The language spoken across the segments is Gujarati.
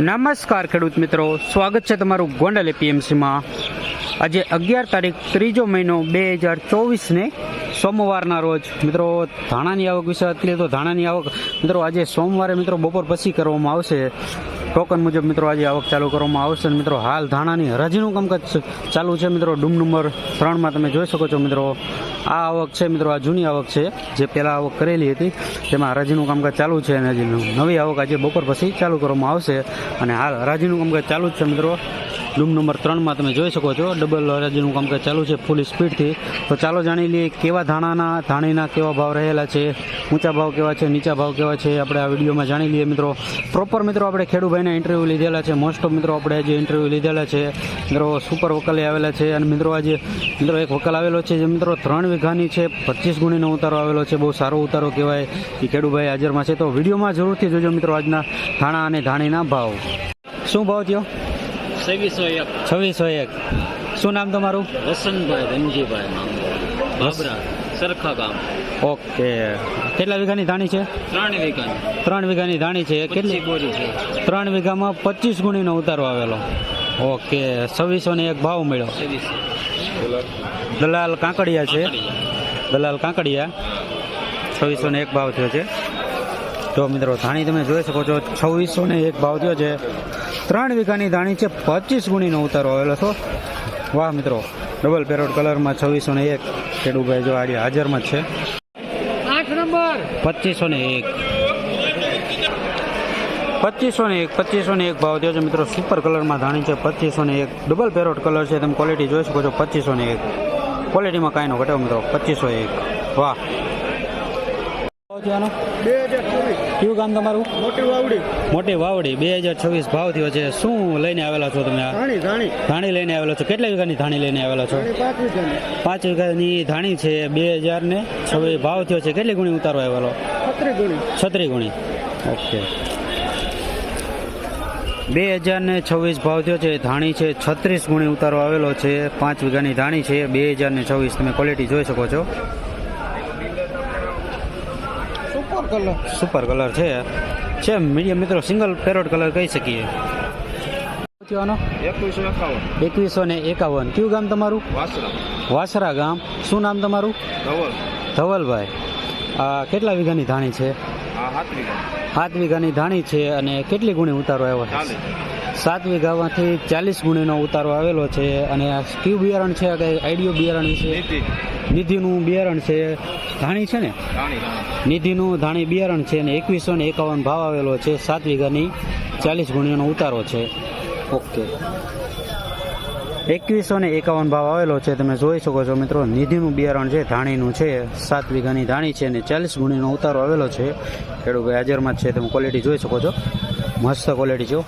નમસ્કાર ખેડૂત મિત્રો. સ્વાગત છે તમારું ગોંડલ એપીએમસીમાં. આજે અગિયાર તારીખ ત્રીજો મહિનો બે હજાર ચોવીસને સોમવારના રોજ. મિત્રો, ધાણાની આવક વિશે વાત કરીએ તો ધાણાની આવક, મિત્રો, આજે સોમવારે મિત્રો બપોર પછી કરવામાં આવશે. ટોકન મુજબ મિત્રો આજે આવક ચાલુ કરવામાં આવશે મિત્રો હાલ ધાણાની હરાજીનું કામકાજ ચાલુ છે મિત્રો. ડૂમ નંબર ત્રણમાં તમે જોઈ શકો છો મિત્રો, આ આવક છે મિત્રો, આ જૂની આવક છે, જે પહેલાં આવક કરેલી હતી, તેમાં હરાજીનું કામકાજ ચાલુ છે અને હજી નવી આવક આજે બપોર પછી ચાલુ કરવામાં આવશે અને હાલ હરાજીનું કામકાજ ચાલુ જ છે મિત્રો. ડૂમ નંબર ત્રણમાં તમે જોઈ શકો છો. ડબલ હરાજીનું કામકાજ ચાલુ છે ફૂલ સ્પીડથી તો ચાલો જાણી લઈએ કેવા ધાણાના, ધાણીના કેવા ભાવ રહેલા છે, ઊંચા ભાવ કેવા છે, નીચા ભાવ કેવા છે, આપણે આ વિડીયોમાં જાણી લઈએ મિત્રો. પ્રોપર મિત્રો, આપણે ખેડૂભાઈના ઇન્ટરવ્યૂ લીધેલા છે. મોસ્ટ ઓફ મિત્રો, આપણે આજે ઇન્ટરવ્યૂ લીધેલા છે. મિત્રો સુપર વકલે આવેલા છે. અને મિત્રો, આજે મિત્રો, એક વકલ આવેલો છે જે મિત્રો ત્રણ વીઘાની છે. પચીસ ગુણીનો ઉતારો આવેલો છે. બહુ સારો ઉતારો કહેવાય એ ખેડૂભાઈ હાજરમાં છે. તો વિડીયોમાં જરૂરથી જોજો મિત્રો આજના ધાણા અને ધાણીના ભાવ. શું ભાવ થયો? છવ્વીસો એક છવ્વીસો એક શું નામ તમારું? વસંતભાઈ ધનજીભાઈ નામ. બાબરા સરખા ગામ. ઓકે. કેટલા વીઘાની ધાણી છે? ત્રણ વીઘાની. ત્રણ વીઘાની ધાણી છે. કેટલી? બોરી છે. ત્રણ વીઘામાં પચીસ ગુણીનો ઉતારો આવેલો. ઓકે. છવ્વીસો ને એક ભાવ મળ્યો. દલાલ કાંકડિયા છે. દલાલ કાંકડિયા. છવ્વીસો ને એક ભાવ થયો છે. જો મિત્રો ધાણી તમે જોઈ શકો છો છવ્વીસો ને એક ભાવ થયો છે. ત્રણ વીઘાની ધાણી છે પચીસ ગુણીનો ઉતારો આવેલો છો વાહ મિત્રો ડબલ પેરોડ કલરમાં છવ્વીસો ને એક ખેડૂભાઈ જો આડી હાજરમાં છે. આઠ નંબર. પચીસો ને એક. પચીસો ને એક પચીસો ને એક ભાવ થયો છે મિત્રો. સુપર કલરમાં ધાણી છે પચીસો ને એક. ડબલ પેરોટ કલર છે તમે ક્વોલિટી જોઈ શકો છો પચીસો ને એક. ક્વોલિટીમાં કાંઈ નો ઘટાડો મિત્રો પચીસો એક. વાહ. ભાવ થયો બે હજાર ચોવીસ કયું ગામ તમારું? મોટી વાવડી. મોટી વાવડી બે હજાર છવ્વીસ ભાવ થયો છે. શું લઈને આવેલા છો તમે ધાણી ધાણી. ધાણી લઈને આવેલા છો. કેટલા વીઘાની ધાણી લઈને આવેલા છો? પાંચ વીઘાની. પાંચ વીઘાની ધાણી છે. બે હજાર ને છવ્વીસ ભાવ થયો છે. કેટલી ગુણી ઉતારો આવેલો? છત્રી ગુણી. છત્રી ગુણી. ઓકે. બે હજાર ને છવ્વીસ ભાવ થયો છે. ધાણી છે. છત્રીસ ગુણી ઉતારો આવેલો છે. પાંચ વીઘાની ધાણી છે. બે હજાર ને છવ્વીસ તમે ક્વોલિટી જોઈ શકો છો સુપર કલર સુપર કલર છે. છે મીડિયમ મિત્રો સિંગલ પેરોટ કલર કહી શકીએ. એકવીસો એકાવન. ને એકાવન. કયું ગામ તમારું? વાસરા ગામ. શું નામ તમારું? ધવલ. ધવલભાઈ. આ કેટલા વીઘાની ધાણી છે? સાત વીઘાની ધાણી છે અને કેટલી ગુણી ઉતારો આવ્યો છે? સાત વીઘામાંથી ચાલીસ ગુણીનો ઉતારો આવેલો છે અને આ કયું બિયારણ છે? કે આઈડિયો બિયારણ વિશે નિધિનું બિયારણ છે. ધાણી છે ને? નિધિનું ધાણી બિયારણ છે અને એકવીસો ને એકાવન ભાવ આવેલો છે. સાત વીઘાની ચાલીસ ગુણીનો ઉતારો છે. ઓકે. એકવીસો ને એકાવન ભાવ આવેલો છે. તમે જોઈ શકો છો મિત્રો, નિધિનું બિયારણ છે, ધાણીનું છે, સાત વીઘાની ધાણી છે અને ચાલીસ ગુણીનો ઉતારો આવેલો છે. ખેડૂત હાજરમાં છે, તમે ક્વોલિટી જોઈ શકો છો. મસ્ત ક્વોલિટી જો.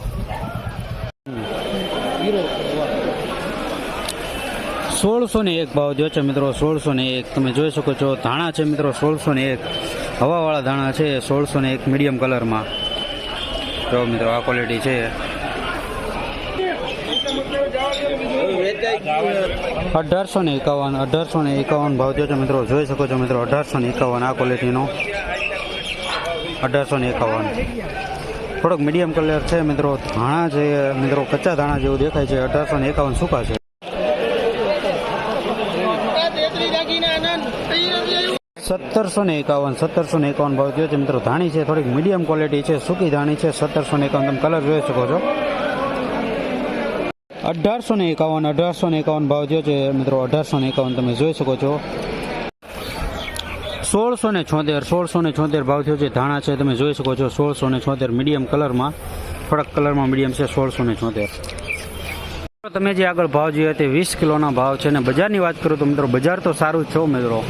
સોળસો ને એક ભાવ જો છે મિત્રો સોળસો ને એક. તમે જોઈ શકો છો, ધાણા છે મિત્રો સોળસો ને એક. હવાવાળા ધાણા છે સોળસો ને એક મીડિયમ કલરમાં જો મિત્રો, આ ક્વોલિટી છે. અઢારસો ને એકાવન, અઢારસો ને એકાવન ભાવ જોજો મિત્રો, જોઈ શકો છો મિત્રો, અઢારસો ને એકાવન આ ક્વોલિટીનો અઢારસો ને એકાવન. થોડોક મીડિયમ કલર છે મિત્રો, ધાણા છે, મિત્રો, કચ્ચા ધાણા જેવું દેખાય છે, અઢારસો ને એકાવન સૂકા છે? સત્તરસો ને એકાવન, સત્તરસો ને એકાવન ભાવ જોયો છે મિત્રો, ધાણી છે, થોડીક મીડિયમ ક્વોલિટી છે, સૂકી ધાણી છે, સત્તરસો ને એકાવન, તમે કલર જોઈ શકો છો. અઢારસો ને એકાવન, અઢારસો ને એકાવન ભાવ થયો છે. મિત્રો, અઢારસો ને એકાવન તમે જોઈ શકો છો. સોળસો ને છોતેર, સોળસો ને છોતેર ભાવ થયો છે. ધાણા છે, તમે જોઈ શકો છો. સોળસો ને છોતેર મીડિયમ કલરમાં થોડાક કલરમાં મીડિયમ છે, સોળસો ને છોતેર. તમે જે આગળ ભાવ જોઈએ તે વીસ કિલોના ભાવ છે. અને બજારની વાત કરું તો મિત્રો, બજાર તો સારું જ છે મિત્રો.